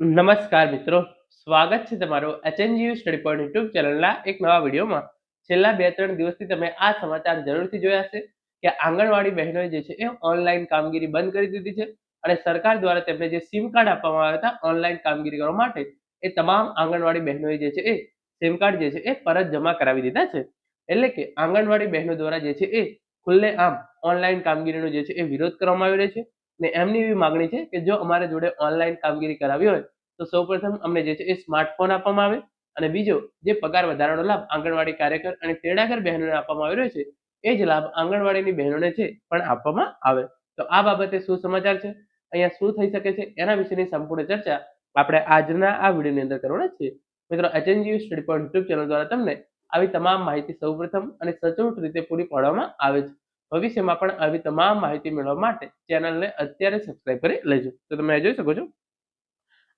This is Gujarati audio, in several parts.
નમસ્કાર મિત્રો. સ્વાગત છે તમારું એચએનજીયુ સ્ટડી પોઈન્ટ યુટ્યુબ ચેનલના એક નવા વિડીયોમાં. છેલ્લા બે ત્રણ દિવસથી તમે આ સમાચાર જરૂરથી જોયા હશે કે આંગણવાડી બહેનોએ જે છે એ ઓનલાઈન કામગીરી બંધ કરી દીધી છે અને સરકાર દ્વારા તેમને જે સિમ કાર્ડ આપવામાં આવ્યા હતા ઓનલાઈન કામગીરી કરવા માટે એ તમામ આંગણવાડી બહેનોએ જે છે એ સિમ કાર્ડ જે છે એ પરત જમા કરાવી દીધા છે. એટલે કે આંગણવાડી બહેનો દ્વારા જે છે એ ખુલ્લે આમ ઓનલાઈન કામગીરીનો જે છે એ વિરોધ કરવામાં આવી રહ્યો છે. ને એમની એવી માગણી છે કે જો અમારે જોડે ઓનલાઈન કામગીરી કરાવી હોય, તો સૌપ્રથમ અમને જે છે એ સ્માર્ટફોન આપવામાં આવે અને બીજો જે પગાર વધારાનો લાભ આંગણવાડી કાર્યકર અને તેડાગર બહેનોને આપવામાં આવી રહ્યો છે, એ જ લાભ આંગણવાડીની બહેનોને છે પણ આપવામાં આવે. તો આ બાબતે શું સમાચાર છે? અહીંયા શું થઈ શકે છે? એના વિશેની સંપૂર્ણ ચર્ચા આપણે આજના આ વિડીયોની અંદર કરવાના છે. મિત્રો HNGU study point YouTube channel દ્વારા તમને આવી તમામ માહિતી સૌપ્રથમ અને સચોટ રીતે પૂરી પાડવામાં આવે છે. ભવિષ્યમાં પણ આવી તમામ માહિતી મેળવવા માટે ચેનલને અત્યારે સબસ્ક્રાઇબ કરી લેજો. તો તમે જોઈ શકો છો.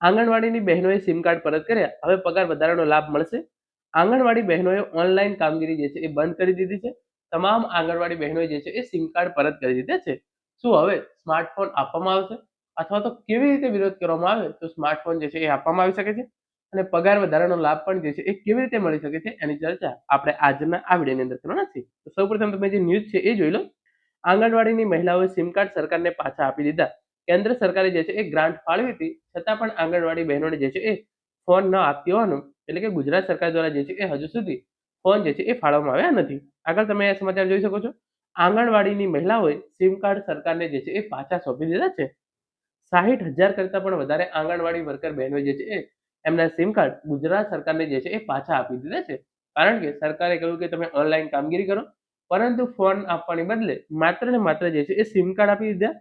આંગણવાડીની બહેનોએ સિમ કાર્ડ પરત કર્યા. હવે પગાર વધારાનો લાભ મળશે. આંગણવાડી બહેનોએ ઓનલાઈન કામગીરી જે છે એ બંધ કરી દીધી છે. તમામ આંગણવાડી બહેનોએ જે છે એ સિમ કાર્ડ પરત કરી દીધા છે. શું હવે સ્માર્ટફોન આપવામાં આવશે? અથવા તો કેવી રીતે વિરોધ કરવામાં આવે? તો સ્માર્ટફોન જે છે એ આપવામાં આવી શકે છે. અને પગાર વધારાનો લાભ પણ જે છે એ કેવી રીતે મળી શકે છે એની ચર્ચા આપણે આજના આ વિડીયોની અંદર કરવાના છે તો સૌપ્રથમ તમે જે ન્યૂઝ છે એ જોઈ લો. આંગણવાડીની મહિલાઓએ સિમ કાર્ડ સરકારને પાછા આપી દીધા. કેન્દ્ર સરકારે જે છે એ ગ્રાન્ટ ફાળવી હતી. છતાં પણ આંગણવાડી બહેનોને જે છે એ ફોન ન આપતી હોવાનું, એટલે કે ગુજરાત સરકાર દ્વારા જે છે એ હજુ સુધી ફોન જે છે એ ફાળવવામાં આવ્યા નથી. આગળ તમે આ સમાચાર જોઈ શકો છો. આંગણવાડીની મહિલાઓએ સિમ કાર્ડ સરકારને જે છે એ પાછા સોંપી દીધા છે. સાહીઠ હજાર કરતાં પણ વધારે આંગણવાડી વર્કર બહેનો જે છે એ એમના સિમ કાર્ડ ગુજરાત સરકારને જે છે એ પાછા આપી દીધા છે. કારણ કે સરકારે કહ્યું કે તમે ઓનલાઈન કામગીરી કરો, પરંતુ ફોન આપવાની બદલે માત્ર ને માત્ર જે છે એ સિમ કાર્ડ આપી દીધા.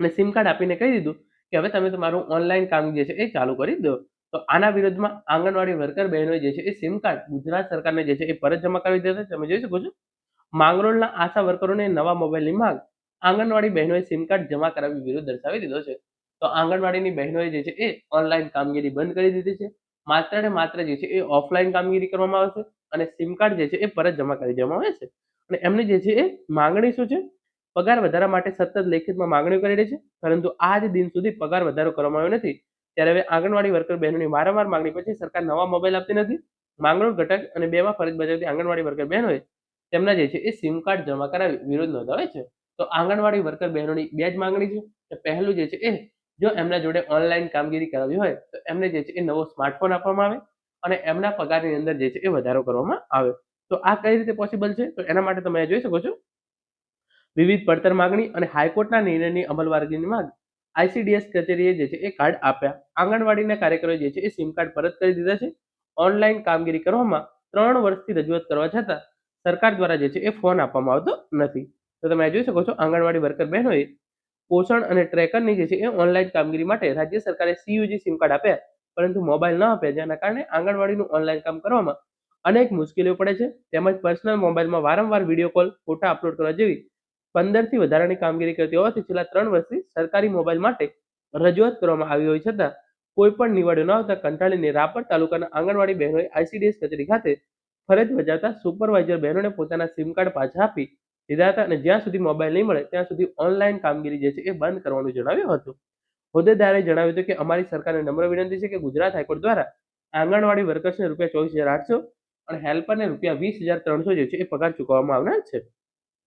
અને સિમ કાર્ડ આપીને કહી દીધું કે હવે તમે તમારું ઓનલાઈન કામ જે છે એ ચાલુ કરી દો. તો આના વિરોધમાં આંગણવાડી વર્કર બહેનોએ જે છે એ સિમ કાર્ડ ગુજરાત સરકારને જે છે એ પરત જમા કરી દીધા તમે જોઈ શકો છો. માંગરોળના આશા વર્કરોને નવા મોબાઈલની માંગ આંગણવાડી બહેનોએ સિમ કાર્ડ જમા કરાવી વિરોધ દર્શાવી દીધો છે. તો આંગણવાડીની બહેનોએ જે છે એ ઓનલાઈન કામગીરી બંધ કરી દીધી છે. માત્ર ને માત્ર જે છે એ ઓફલાઈન કામગીરી કરવામાં આવશે અને સિમ કાર્ડ જે છે એ પરત જમા કરી દેવામાં આવે છે. અને એમની જે છે એ માંગણી શું છે? પગાર વધારા માટે સતત લેખિતમાં માંગણીઓ કરી રહી છે. પરંતુ આજ દિન સુધી પગાર વધારો કરવામાં આવ્યો નથી. ત્યારે હવે આંગણવાડી વર્કર બહેનોની વારંવાર માંગણી પછી સરકાર નવા મોબાઈલ આપતી નથી. માંગણું ઘટક અને બેમાં ફરજ બજાવતી આંગણવાડી વર્કર બહેનોએ તેમના જે છે એ સિમ કાર્ડ જમા કરાવી વિરોધ નોંધાવે છે. તો આંગણવાડી વર્કર બહેનોની બે જ માંગણી છે. પહેલું જે છે એ જો એમના જોડે ઓનલાઈન કામગીરી કરાવી હોય, તો એમને જે છે એ નવો સ્માર્ટફોન આપવામાં આવે અને એમના પગારની અંદર જે છે એ વધારો કરવામાં આવે. તો આ કઈ રીતે પોસિબલ છે? તો એના માટે તમે જોઈ શકો છો. વિવિધ પડતર માગણી અને હાઈકોર્ટના નિર્ણયની અમલવારીની માંગ આઈસીડીએસ કચેરીએ જે છે એ કાર્ડ આપ્યા. આંગણવાડીના કાર્યકરોએ જે છે એ સિમ કાર્ડ પરત કરી દીધા છે. ઓનલાઈન કામગીરી કરવામાં ત્રણ વર્ષથી રજૂઆત કરવા છતાં સરકાર દ્વારા જે છે એ ફોન આપવામાં આવતો નથી. તો તમે જોઈ શકો છો આંગણવાડી વર્કર બહેનોએ પોષણ અને ટ્રેકરની જે છે એ ઓનલાઈન કામગીરી માટે રાજ્ય સરકારે સીયુજી સિમ કાર્ડ આપ્યા. પરંતુ મોબાઈલ ન આપ્યા. જેના કારણે આંગણવાડીનું ઓનલાઈન કામ કરવામાં અનેક મુશ્કેલીઓ પડે છે. તેમજ પર્સનલ મોબાઈલમાં વારંવાર વીડિયો કોલ ફોટા અપલોડ કરવા જેવી પંદરથી વધારાની કામગીરી કરતી હોવાથી છેલ્લા ત્રણ વર્ષથી સરકારી મોબાઈલ માટે રજૂઆત કરવામાં આવી હોય છતાં કોઈ પણ નિવાડ્યો ન આવતા કંટાળીને રાપર તાલુકાના આંગણવાડી બહેનોએ આઈસીડીએસ કચેરી ખાતે ફરજ બજાવતા સુપરવાઇઝર બહેનોને પોતાના સિમ કાર્ડ પાછા આપી દીધા હતા અને જ્યાં સુધી મોબાઈલ નહીં મળે, ત્યાં સુધી ઓનલાઈન કામગીરી જે છે એ બંધ કરવાનું જણાવ્યું હતું. હોદ્દેદારે જણાવ્યું હતું કે અમારી સરકારને નમ્ર વિનંતી છે કે ગુજરાત હાઈકોર્ટ દ્વારા આંગણવાડી વર્કર્સને રૂપિયા ચોવીસ હજાર આઠસો અને હેલ્પરને રૂપિયા વીસ હજાર ત્રણસો જે છે એ પગાર ચૂકવવામાં આવનાર છે.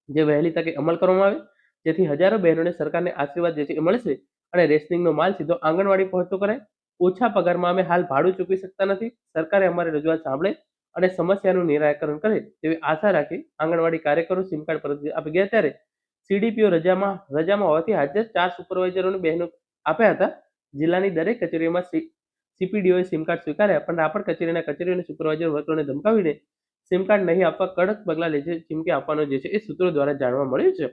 જે વહેલી તકે અમલ કરવામાં આવે, જેથી હજારો બહેનોને સરકારને આશીર્વાદ જે છે એ મળશે અને રેશનિંગનો માલ સીધો આંગણવાડી પહોંચતો કરાય. ઓછા પગારમાં અમે હાલ ભાડું ચૂકવી શકતા નથી. સરકારે અમારી રજૂઆત સાંભળે અને સમસ્યાનું નિરાકરણ કરે તેવી આશા રાખી આંગણવાડી કાર્યકરો સિમ કાર્ડ પરત આપી ગયા ત્યારે સીડીપીઓ રજામાં રજામાં હોવાથી હાજર ચાર સુપરવાઇઝરોને બહેનો આપ્યા હતા. જિલ્લાની દરેક કચેરીઓમાં સીપીડીઓએ સિમ કાર્ડ સ્વીકાર્યા, પણ રાપર કચેરીના કચેરીઓને સુપરવાઇઝર વર્કરોને ધમકાવીને સિમ કાર્ડ નહીં આપવા કડક પગલાં લે છે ચીમકી આપવાનો જે છે એ સૂત્રો દ્વારા જાણવા મળ્યું છે.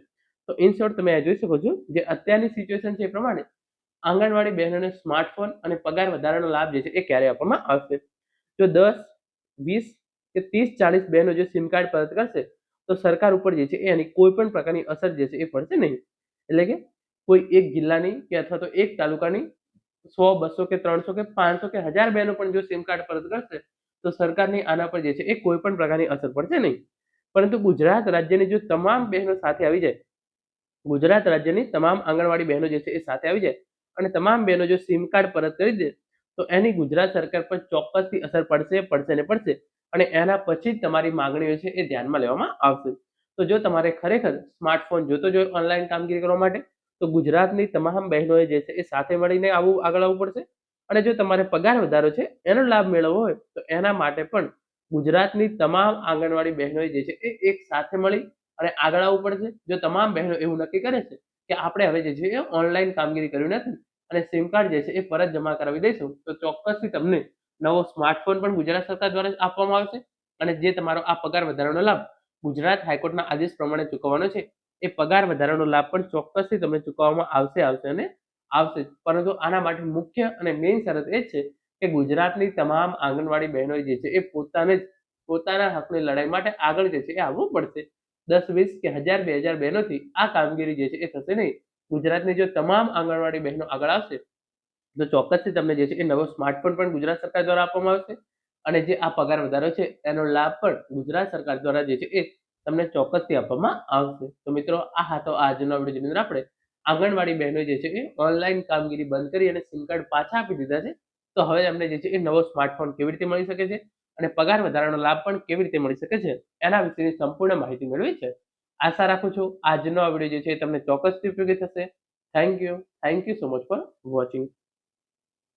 તો ઇન શોર્ટ તમે આ જોઈ શકો છો જે અત્યારની સિચ્યુએશન છે એ પ્રમાણે આંગણવાડી બહેનોને સ્માર્ટફોન અને પગાર વધારાનો લાભ જે છે એ ક્યારે આપવામાં આવશે? જો દસ વીસ કે ત્રીસ, ચાલીસ બહેનો જે સિમ કાર્ડ પરત કરશે, તો સરકાર ઉપર જે છે એની કોઈ પણ પ્રકારની અસર જે છે એ પડશે નહીં. એટલે કે કોઈ એક જિલ્લાની કે અથવા તો એક તાલુકાની સો, બસો કે ત્રણસો કે પાંચસો કે હજાર બહેનો પણ જો સિમ કાર્ડ પરત કરશે, તો સરકારની આના પર જે છે એ કોઈ પણ પ્રકારની અસર પડશે નહીં. પરંતુ ગુજરાત રાજ્યની જો તમામ બહેનો સાથે આવી જાય, ગુજરાત રાજ્યની તમામ આંગણવાડી બહેનો જે છે એ સાથે આવી જાય, અને તમામ બહેનો જો સિમ કાર્ડ પરત કરી દે તો એની ગુજરાત સરકાર પર ચોક્કસથી અસર પડશે પડશે ને પડશે અને એના પછી જ તમારી માંગણીઓ છે એ ધ્યાનમાં લેવામાં આવશે. તો જો તમારે ખરેખર સ્માર્ટફોન જોતો જોઈએ ઓનલાઈન કામગીરી કરવા માટે, તો ગુજરાતની તમામ બહેનોએ જે છે એ સાથે મળીને આવવું આગળ આવવું પડશે. અને જો તમારે પગાર વધારો છે, એનો લાભ મેળવવો હોય, તો એના માટે પણ ગુજરાતની તમામ આંગણવાડી બહેનોએ જે છે એ એક સાથે મળી અને આગળ આવવું પડશે. જો તમામ બહેનો એવું નક્કી કરે છે કે આપણે હવે જે છે એ ઓનલાઈન કામગીરી કરવી નથી અને સિમ કાર્ડ જે છે એ પરત જમા કરાવી દઈશું. તો ચોક્કસથી તમને નવો સ્માર્ટફોન પણ ગુજરાત સરકાર દ્વારા આપવામાં આવશે અને જે તમારો આ પગાર વધારાનો લાભ ગુજરાત હાઈકોર્ટના આદેશ પ્રમાણે ચૂકવવાનો છે, એ પગાર વધારાનો લાભ પણ ચોક્કસથી તમને ચૂકવવામાં આવશે આવશે અને આવશે પરંતુ આના માટે મુખ્ય અને મેઇન શરત એ છે કે ગુજરાતની તમામ આંગણવાડી બહેનો જે છે એ પોતાને જ, પોતાના હકની લડાઈ માટે આગળ જે છે એ આવવું પડશે. દસ વીસ કે હજાર, બે હજાર બહેનોથી આ કામગીરી જે છે એ થશે નહીં. ગુજરાતની જો તમામ આંગણવાડી બહેનો આગળ આવશે, તો ચોક્કસથી તમને જે છે એ નવો સ્માર્ટફોન પણ ગુજરાત સરકાર દ્વારા આપવામાં આવશે. અને જે આ પગાર વધારો છે, એનો લાભ પણ ગુજરાત સરકાર દ્વારા જે છે એ તમને ચોક્કસથી આપવામાં આવશે. તો મિત્રો, આ હતો આજનો વીડિયો. અંદર આપણે આંગણવાડી બહેનો જે છે એ ઓનલાઈન કામગીરી બંધ કરી અને સિમ કાર્ડ પાછા આપી દીધા છે. તો હવે અમને જે છે એ નવો સ્માર્ટફોન કેવી રીતે મળી શકે છે? અને પગાર વધારાનો લાભ પણ કેવી રીતે મળી શકે છે? એના વિશેની સંપૂર્ણ માહિતી મેળવી છે. આશા રાખું છું આજનો આ વીડિયો જે છે તમને ચોક્કસથી ઉપયોગી થશે. Thank you thank you so much for watching